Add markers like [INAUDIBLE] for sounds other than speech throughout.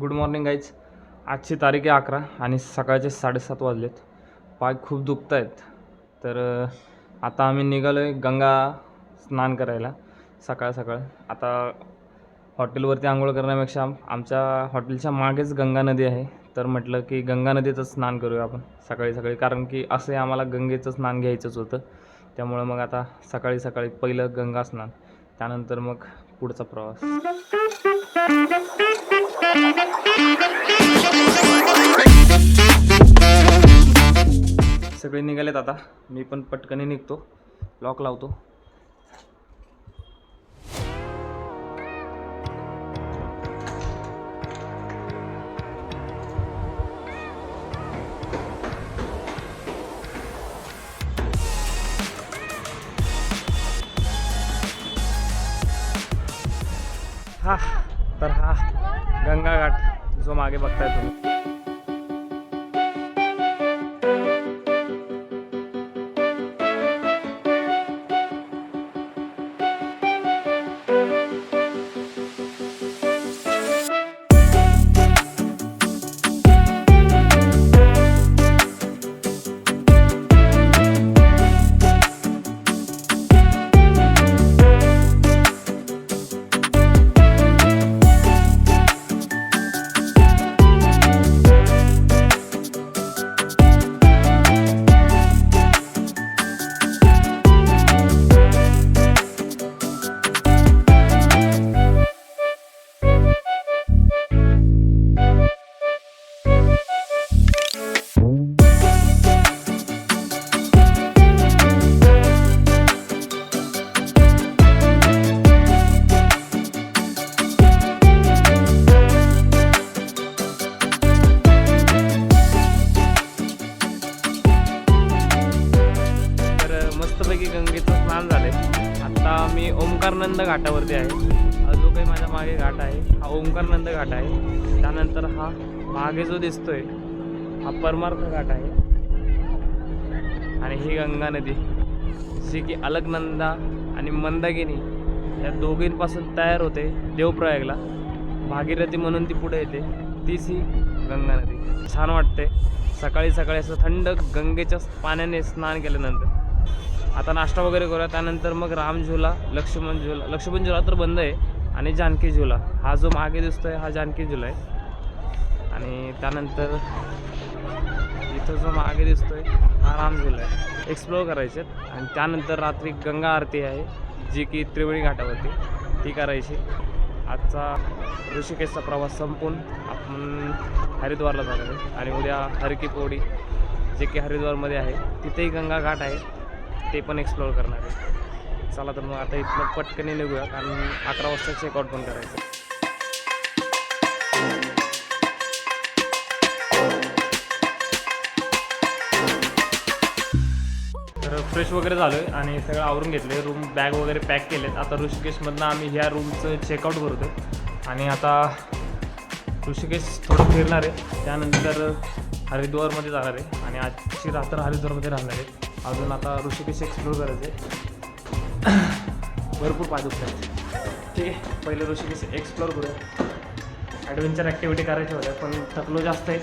Good morning guys आजची तारीख आहे अकरा आणि सकाळचे साडेसात वाजलेत. पाय खूप दुखत आहेत तर आता आम्ही निघालो आहे गंगा स्नान करायला सकाळ सकाळ. आता हॉटेलवरती आंघोळ करण्यापेक्षा आमच्या हॉटेलच्या मागेच गंगा नदी आहे. तर म्हटलं की गंगा नदीचं स्नान करूया आपण सकाळी सकाळी. कारण की असं आम्हाला गंगेचं स्नान घ्यायचंच होतं. त्यामुळं मग आता सकाळी सकाळी पहिलं गंगा स्नान. त्यानंतर मग पुढचा प्रवास. सगळे निघालेत आता. मी पण पटकनही निघतो. लॉक लावतो. हा तर हा गंगा घाट जो मागे बघताय तुम्ही. दिसतोय. हा परमार्थ घाट आहे. आणि ही गंगा नदी. जी की अलकनंदा आणि मंदागिनी या दोघींपासून तयार होते देवप्रयागला. भागीरथी म्हणून ती पुढे येते. तीच ही गंगा नदी. छान वाटते. सकाळी सकाळी असं थंड गंगेच्या पाण्याने स्नान केल्यानंतर. आता नाश्ता वगैरे करूया. त्यानंतर मग राम झुला लक्ष्मण झुला. लक्ष्मण झुला तर बंद आहे. आणि जानकी झुला. हा जो मागे दिसतोय हा जानकी झुला आहे. आणि त्यानंतर इथं जो मागे दिसतोय हा रामझुला आहे एक्सप्लोअर करायचे आणि त्यानंतर रात्री गंगा आरती आहे जी की त्रिवेणी घाटावरती. ती करायची. आजचा ऋषिकेशचा प्रवास संपून आपण हरिद्वारला जाणार आहे. आणि उद्या हरकी पोडी जे की हरिद्वारमध्ये आहे तिथेही गंगा घाट आहे. ते पण एक्सप्लोअर करणार आहे. चला तर मग आता इथलं पटकन निघूया कारण अकरा वाजता चेकआउट पण करायचं फ्रेश वगैरे झालो आहे आणि सगळं आवरून घेतले रूम बॅग वगैरे पॅक केलेत. आता ऋषिकेशमधनं आम्ही ह्या रूमचं चेकआउट करतो आणि आता ऋषिकेश थोडं फिरणार आहे. त्यानंतर हरिद्वारमध्ये जाणार आहे. आणि आजची रात्र हरिद्वारमध्ये राहणार आहे. अजून आता ऋषिकेश एक्सप्लोर करायचं आहे भरपूर पाय दुखतात ठीक आहे. पहिले ऋषिकेश एक्सप्लोर करूया. ॲडव्हेंचर ॲक्टिव्हिटी करायच्या होत्या पण थकलो जास्त आहे.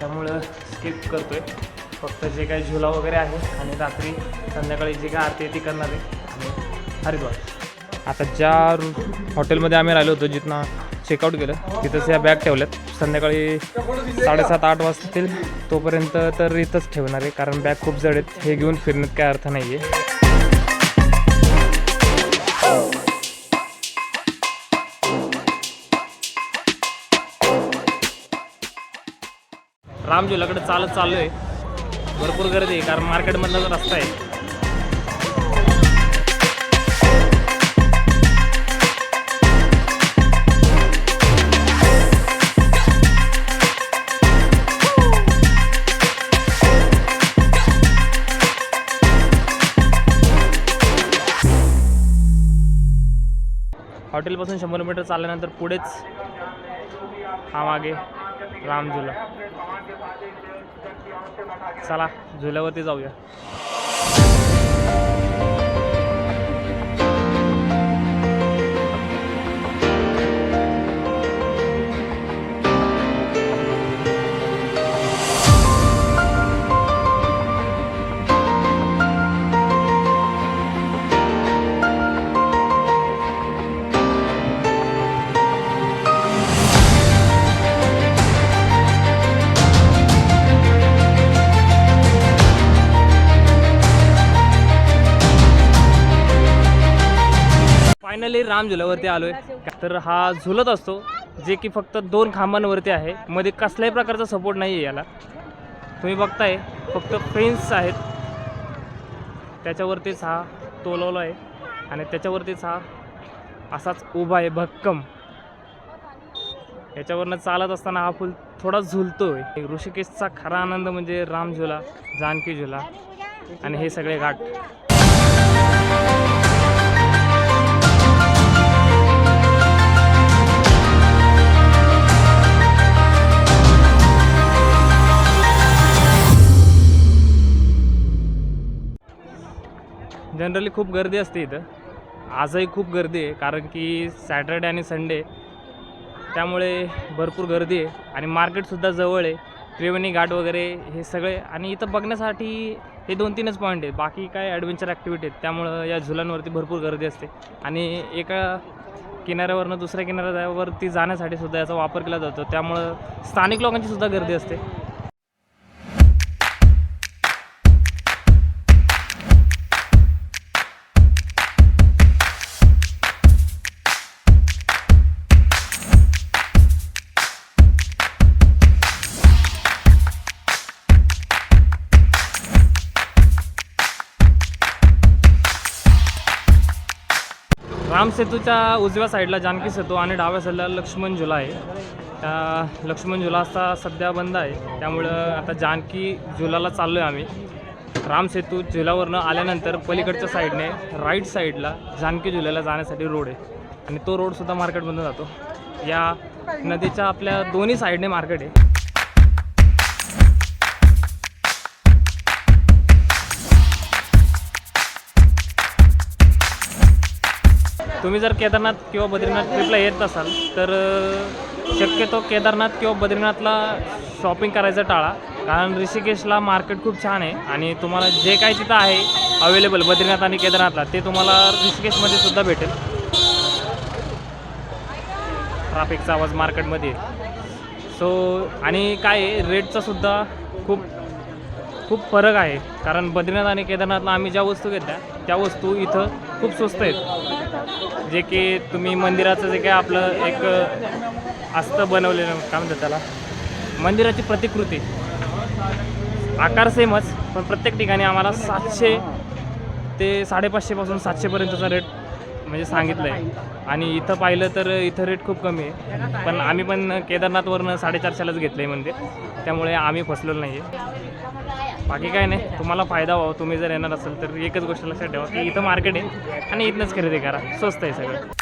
त्यामुळं स्किप करतो आहे फक्त जे काही झुला वगैरे आहे आणि रात्री संध्याकाळी जे काय आरती आहे ती करणार आहे आणि हरिद्वार. आता ज्या रू हॉटेलमध्ये आम्ही राहिलो होतो जिथनं चेकआउट केलं तिथंच या बॅग ठेवल्यात. संध्याकाळी साडेसात आठ वाजतील तोपर्यंत तर इथंच ठेवणार आहे कारण बॅग खूप जड आहेत. हे घेऊन फिरण्यात काय अर्थ नाही आहे रामझुलाकडे चालत चालू आहे भरपूर गर्दी आहे कारण मार्केटमधला जो रस्ता आहे. हॉटेलपासून शंभर मीटर चालल्यानंतर पुढेच हा मागे राम झुला चला झुल्यावरती जाऊया. फायनली राम झुल्यावरती आलोय. तर हा झुलत असतो जे की फक्त दोन खांबांवरती आहे. मध्ये कसल्याही प्रकारचा सपोर्ट नाही आहे याला. तुम्ही बघताय फक्त फेन्स आहेत. त्याच्यावरतीच हा तोलवला आहे. आणि त्याच्यावरतीच हा असाच उभा आहे भक्कम. याच्यावरनं चालत असताना हा फुल थोडा झुलतोय. ऋषिकेशचा खरा आनंद म्हणजे राम झुला जानकी झुला. आणि हे सगळे घाट. जनरली खूप गर्दी असते इथं. आजही खूप गर्दी आहे कारण की सॅटर्डे आणि संडे त्यामुळे भरपूर गर्दी आहे आणि मार्केटसुद्धा जवळ आहे. त्रिवेणी घाट वगैरे हे सगळे आणि इथं बघण्यासाठी हे दोन तीनच पॉईंट आहेत. बाकी काय ॲडव्हेंचर ॲक्टिव्हिटी आहेत त्यामुळं या झुलांवरती भरपूर गर्दी असते. आणि एका किनाऱ्यावरनं दुसऱ्या किनाऱ्यावरती जाण्यासाठी सुद्धा याचा वापर केला जातो. त्यामुळं स्थानिक लोकांची सुद्धा गर्दी असते. राम सेतूच्या उजव्या साईडला जानकी सेतू आणि डाव्या साईडला लक्ष्मण झुला आहे. त्या लक्ष्मण झुला आता सध्या बंद आहे. त्यामुळं आता जानकी झुलाला चाललो आहे आम्ही. राम सेतू झुलावरनं आल्यानंतर पलीकडच्या साईडने राईट साईडला जानकी झुल्याला जाण्यासाठी रोड आहे. आणि तो रोडसुद्धा मार्केटमधून जातो. या नदीच्या आपल्या दोन्ही साईडने मार्केट आहे. तुम्ही जर केदारनाथ किंवा बद्रीनाथ ट्रिपला येत असाल तर शक्यतो केदारनाथ किंवा बद्रीनाथला शॉपिंग करायचं टाळा. कारण ऋषिकेशला मार्केट खूप छान आहे आणि तुम्हाला जे काही तिथं आहे अवेलेबल बद्रीनाथ आणि केदारनाथला ते तुम्हाला ऋषिकेशमध्ये सुद्धा भेटेल. ट्राफिकचा आवाज मार्केटमध्ये सो आणि काय आहे रेटचा सुद्धा खूप खूप फरक आहे. कारण बद्रीनाथ आणि केदारनाथला आम्ही ज्या वस्तू घेतल्या त्या वस्तू इथं खूप स्वस्त आहेत. जे की तुम्ही मंदिराचं जे काय आपलं एक असतं बनवलेलं काय म्हणतात त्याला? मंदिराची प्रतिकृती. आकार सेमच पण प्रत्येक ठिकाणी आम्हाला सातशे ते साडेपाचशेपासून सातशेपर्यंतचा रेट म्हणजे सांगितलं आहे आणि इथं पाहिलं तर इथं रेट खूप कमी आहे. पण आम्ही पण केदारनाथवरनं साडेचारशेलाच घेतलं आहे मंदिर. त्यामुळे आम्ही फसलेलो नाही आहे बाकी काय नाही तुम्हाला फायदा व्हावा तुम्ही जर येणार असेल तर एकच गोष्ट लक्षात ठेवा की इथं मार्केट आहे आणि इथनंच खरेदी करा स्वस्त आहे सगळं.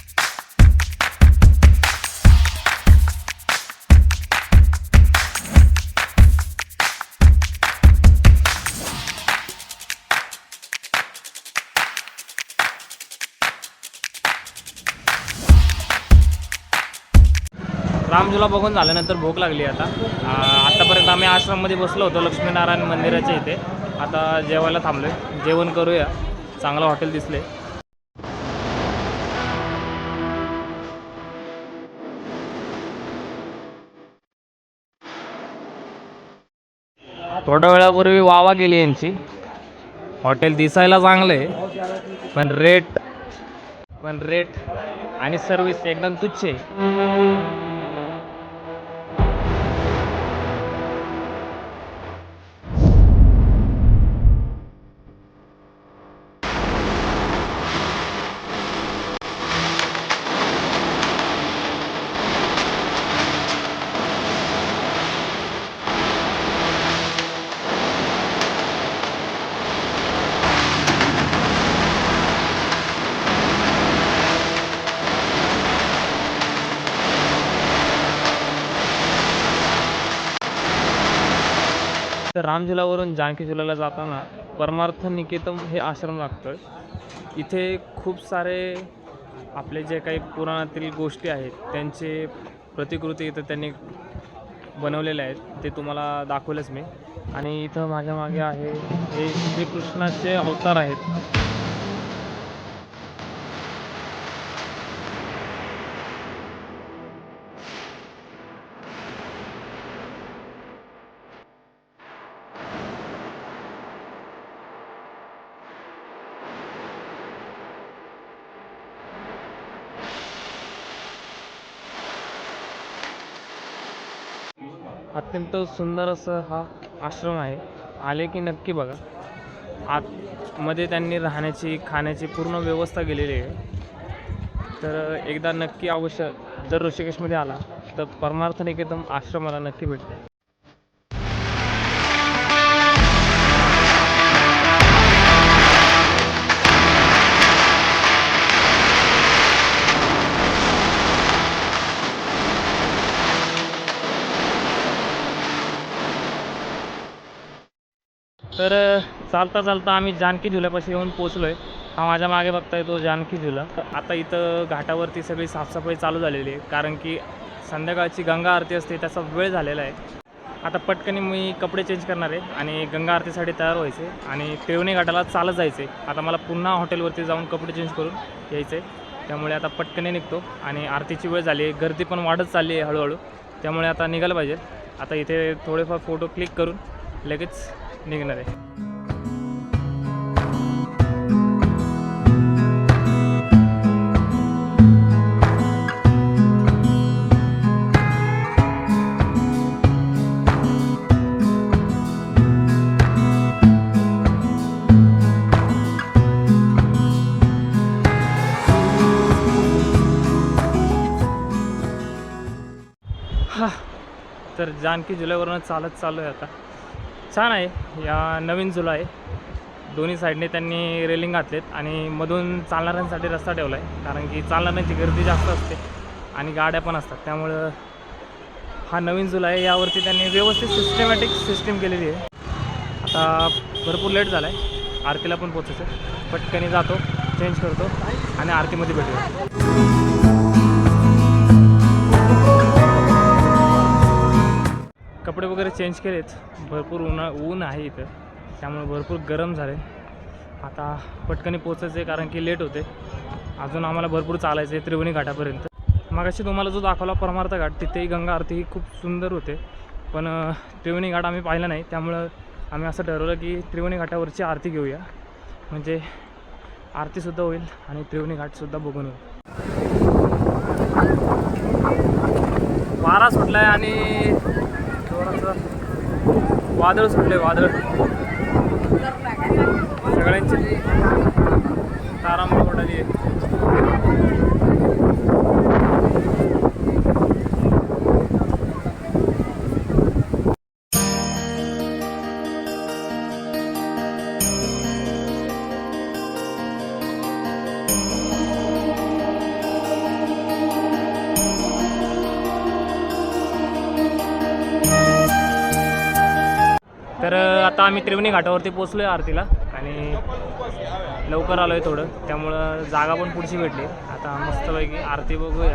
रामझुला बघून झाल्यानंतर भूक लागली आता. आत्तापर्यंत आतापर्यंत आम्ही आश्रममध्ये बसलो होतो लक्ष्मीनारायण मंदिराच्या इथे. आता जेवायला थांबलो आहे जेवण करूया. चांगलं हॉटेल दिसले थोड्या वेळापूर्वी वावा गेली यांची. हॉटेल दिसायला चांगलं आहे पण रेट पण रेट आणि सर्विस एकदम तुच्छ आहे. तर रामझुलावरून जानकी झुलाला जाताना परमार्थ निकेतन हे आश्रम लागतं इथे खूप सारे आपले जे काही पुराणातील गोष्टी आहेत त्यांचे प्रतिकृती इथं त्यांनी बनवलेल्या आहेत ते तुम्हाला दाखवलंच मी. आणि इथं माझ्या मागे आहे हे श्रीकृष्णाचे अवतार आहेत. अत्यंत सुंदर असं हा आश्रम आहे. आले की नक्की बघा. आतमध्ये त्यांनी राहण्याची खाण्याची पूर्ण व्यवस्था केलेली आहे. तर एकदा नक्की अवश्य जर ऋषिकेशमध्ये आला तर परमार्थ निकेतन आश्रमाला नक्की भेटते तर चालता चालता आम्ही जानकी झुल्यापाशी येऊन पोचलो आहे हा माझ्या मागे बघताय तो जानकी झुला. आता इथं घाटावरती सगळी साफसफाई चालू झालेली आहे. कारण की संध्याकाळची गंगा आरती असते त्याचा वेळ झालेला आहे. आता पटकन मी कपडे चेंज करणार आहे आणि गंगा आरतीसाठी तयार व्हायचे आणि तेवणे घाटाला चालत जायचे आता मला पुन्हा हॉटेलवरती जाऊन कपडे चेंज करून यायचे त्यामुळे आता पटकन निघतो आणि आरतीची वेळ झाली आहे. गर्दी पण वाढत चालली आहे हळूहळू. त्यामुळे आता निघालं पाहिजे. आता इथे थोडेफार फोटो क्लिक करून लगेच निघणार आहे. तर जानकी जुलैवरून चालत चालू आहे आता. छान आहे. या नवीन जुला आहे. दोन्ही साईडने त्यांनी रेलिंग घातलेत आणि मधून चालणाऱ्यांसाठी रस्ता ठेवला आहे कारण की चालणाऱ्यांची गर्दी जास्त असते आणि गाड्या पण असतात. त्यामुळं हा नवीन जुला आहे. यावरती त्यांनी व्यवस्थित सिस्टमॅटिक सिस्टीम केलेली आहे. आता भरपूर लेट झाला आहे आरतीला पण पोचायचं पटकनी जातो. चेंज करतो. आणि आरतीमध्ये भेटूया. कपडे वगैरे चेंज केलेत. भरपूर उन्हा ऊन आहे इथं. त्यामुळे भरपूर गरम झाले. आता पटकनी पोचायचं आहे कारण की लेट होते. अजून आम्हाला भरपूर चालायचं आहे त्रिवेणी घाटापर्यंत. मगाशी तुम्हाला जो दाखवला परमार्थ घाट तिथेही गंगा आरती ही खूप सुंदर होते. पण त्रिवणी त्रिवेणी घाट आम्ही पाहिला नाही. त्यामुळं आम्ही असं ठरवलं की त्रिवेणी घाटावरची आरती घेऊया. म्हणजे आरतीसुद्धा होईल आणि त्रिवेणी घाटसुद्धा बघून येईल वारा सुटला आहे आणि थोडंसं वादळ सुटले वादळ. सगळ्यांची तारांबळ उडाली आहे. त्रिवणी घाटावरती पोचलो आहे आरतीला आणि लवकर आलो आहे थोडं त्यामुळं जागा पण पुढची भेटली आता मस्तपैकी आरती बघूया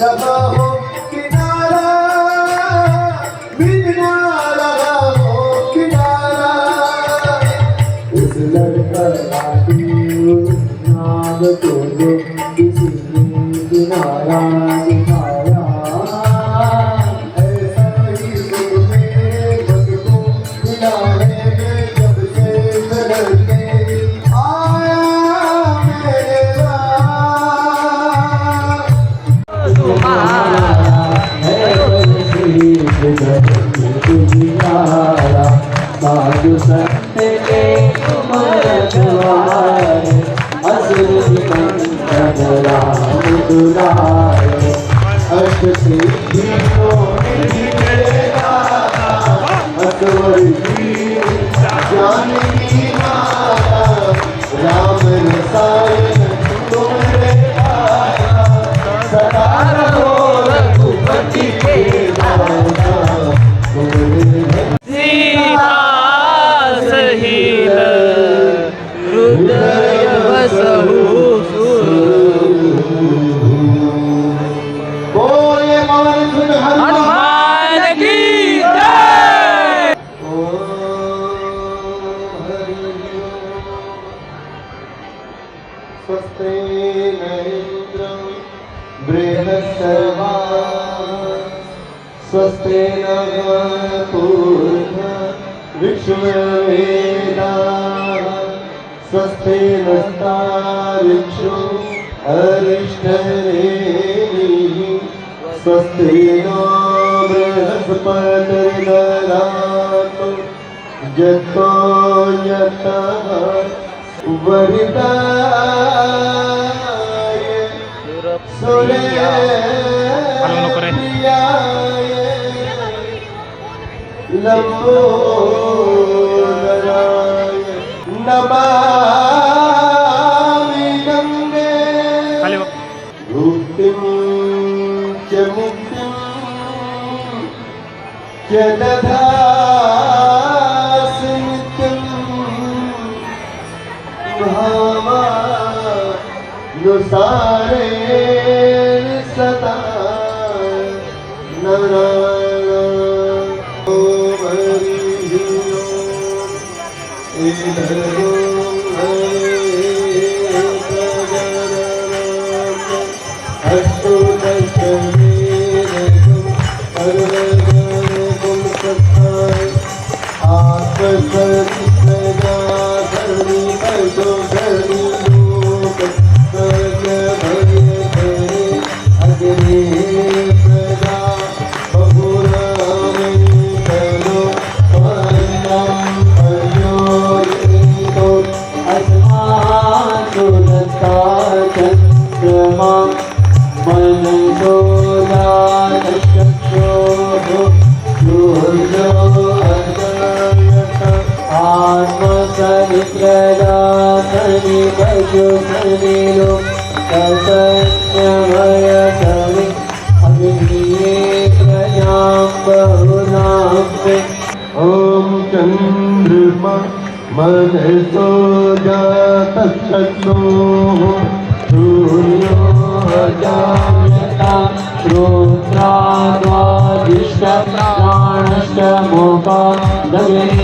लगा हो सत्य के उमर द्वार अजर बंद राम दुलारे अष्ट सिद्धि को मिलेगा अकबर की बृहत्सर्वा स्वस्ते पूर्ण विक्ष्वेदा स्वस्ते नस्तारिक्षो अरिष्ठरेणिः स्वस्ति नो बृहस्पतिर्ददातु यतो यतः वरिता ভালো মনে করে মুক্তিম চ দধা गुसारे the Dagi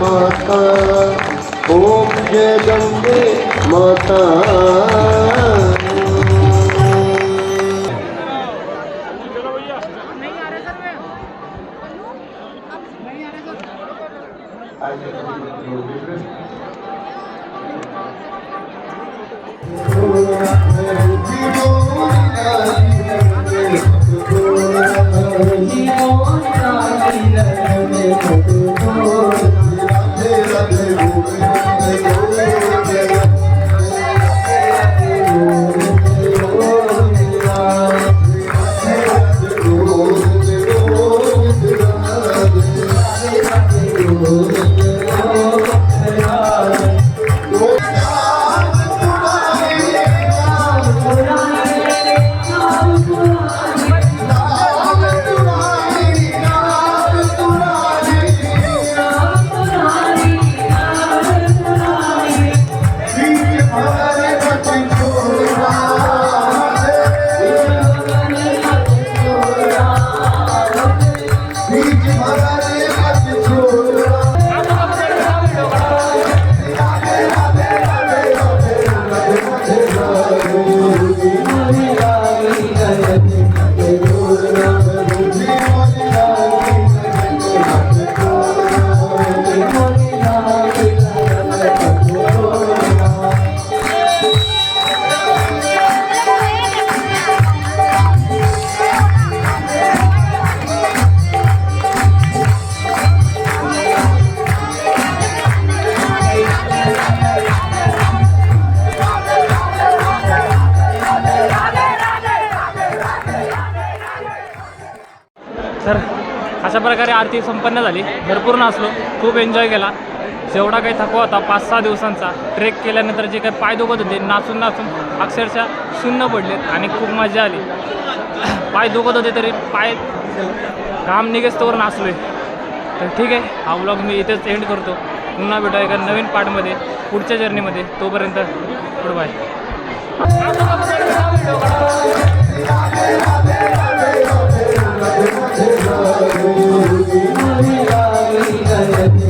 माता ओम जय गंगे माता। आरती संपन्न झाली. भरपूर नाचलो. खूप एन्जॉय केला. जेवढा काही थकवा होता पाच सहा दिवसांचा ट्रेक केल्यानंतर जे काही पाय दुखत होते नाचून नाचून अक्षरशः शून्य पडलेत आणि खूप मजा आली. [COUGHS] पाय दुखत होते तरी पाय घाम निघेच तोवर नाचलोय. तर ठीक आहे हा व्लॉग मी इथेच एंड करतो. पुन्हा भेटा एका नवीन पार्टमध्ये पुढच्या जर्नीमध्ये तोपर्यंत good bye Thank Thank you.